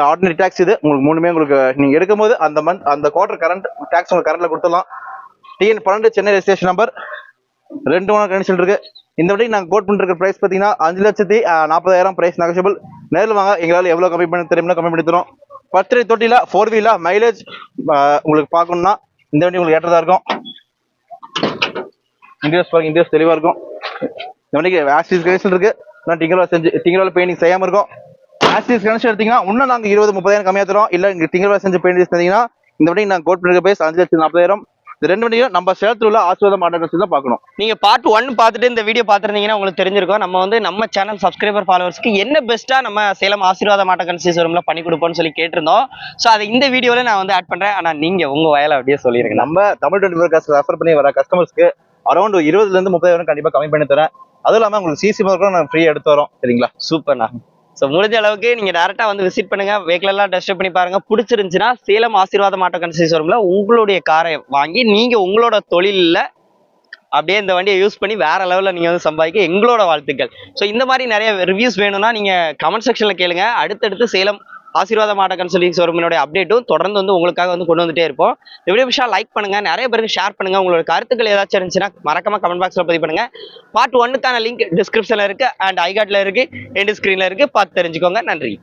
ஆர்டினரி டேக்ஸ் இது. உங்களுக்கு மூணுமே உங்களுக்கு நீங்க எடுக்கும்போது அந்த மந்த் அந்த குவார்டர் கரண்ட் டேக்ஸ் உங்களுக்கு கரண்ட்டில் கொடுத்துடலாம். டிஎன் பன்னெண்டு சென்னை ரெஜிஸ்ட்ரேஷன் நம்பர் ரெண்டு மூணு கண்டிஷன் இருக்குது இந்த வண்டி நாங்கள் கோட் பண்ணிருக்க ப்ரைஸ் பார்த்தீங்கன்னா அஞ்சு லட்சத்தி நாற்பதாயிரம் ப்ரைஸ் நெகஷபிள் நேரில் வாங்க. எங்களால் எவ்வளோ கம்மி பண்ணி தெரியுமோ கம்மி பண்ணி தரோம் பத்திரை தொட்டியில் ஃபோர் வீலா மைலேஜ் உங்களுக்கு பார்க்கணும்னா இந்த வண்டி உங்களுக்கு ஏற்றதாக இருக்கும். இன்ட்ரெஸ்ட் பார்க்க இன்ட்ரெஸ்ட் தெளிவாக இருக்கும். இந்த வண்டிக்கு ஆக்சிஸ் கனெக்ஷன் இருக்கு. நான் டிங்கரோல செஞ்சு டிங்கரோல பெயிண்டிங் செய்யாமல் இருக்கும். ஆக்சிஸ் கனெக்ஷன் எடுத்தீங்கன்னா இன்னும் நாங்கள் இருபது முப்பதாயிரம் கம்மியாக தரோம் இல்லை இங்கே டிங்கரோல செஞ்சு பெயிண்டிங் தந்தீங்கன்னா இந்த வண்டிக்கு நாங்கள் கோட் பண்ணிருக்க பிரைஸ் அஞ்சு லட்சத்தி நாற்பதாயிரம். இந்த ரெண்டு வண்டியும் நம்ம சேலத்துல உள்ள ஆசீர்வாதம் மாடல் தான் பார்க்கணும். நீங்க பார்ட் ஒன் பார்த்துட்டு இந்த வீடியோ பார்த்துருந்தீங்கன்னா உங்களுக்கு தெரிஞ்சிருக்கும். நம்ம வந்து நம்ம சேனல் சப்ஸ்கிரைபர் ஃபாலோவர்ஸ்க்கு என்ன பெஸ்ட்டா நம்ம சேலம் ஆசீர்வாத மாட்ட கன்சிஸ்டம்ல பண்ணி கொடுப்போம்னு சொல்லி கேட்டிருந்தோம். ஸோ அதை இந்த வீடியோல நான் வந்து ஆட் பண்றேன். ஆனா நீங்க உங்க வயலை அப்படியே சொல்லிருங்க. நம்ம தமிழ் டுவெண்ட்டி ஃபோர் ரெஃபர் பண்ணி வர கஸ்டமர்ஸ்க்கு அரௌண்ட் இருபதுல இருந்து முப்பது வரை கண்டிப்பா கம்மி பண்ணி தரேன். அதுவும் இல்லாமல் உங்களுக்கு சிசி மார்க்கும் நான் ஃப்ரீயாக எடுத்து வரோம். சரிங்களா? சூப்பர்ண்ணா ஸோ முடிஞ்ச அளவுக்கு நீங்கள் டேரெக்டாக வந்து விசிட் பண்ணுங்கள் வெஹிக்கிளெல்லாம் டெஸ்ட் பண்ணி பாருங்கள் பிடிச்சிருந்துச்சுன்னா சேலம் ஆசீர்வாத மாட்ட கன்சிஸ் ஷோரூமில் உங்களுடைய காரை வாங்கி நீங்கள் உங்களோட தொழிலில் அப்படியே இந்த வண்டியை யூஸ் பண்ணி வேற லெவலில் நீங்கள் வந்து சம்பாதிக்க எங்களோட வாழ்த்துக்கள். ஸோ இந்த மாதிரி நிறைய ரிவ்யூஸ் வேணும்னா நீங்கள் கமெண்ட் செக்ஷனில் கேளுங்க. அடுத்தடுத்து சேலம் ஆசீர்வாத மாட்ட கன்சல்டிங் ஷோரூமினுடைய அப்டேட்டும் தொடர்ந்து வந்து உங்களுக்காக வந்து கொண்டு வந்துட்டே இருப்போம். இந்த விஷயம் லைக் பண்ணுங்க. நிறைய பேருக்கு ஷேர் பண்ணுங்க. உங்களோட கருத்துக்கள் ஏதாச்சும் இருந்துச்சுன்னா மறக்காம கமெண்ட் பாக்ஸ்ல பதிவு பண்ணுங்க. பார்ட் ஒன்னுக்கான லிங்க் டிஸ்கிரிப்ஷன்ல இருக்கு. அண்ட் ஐகாட்ல இருக்கு. எண்டு ஸ்கிரீன்ல இருக்கு. பார்த்து தெரிஞ்சுக்கோங்க. நன்றி.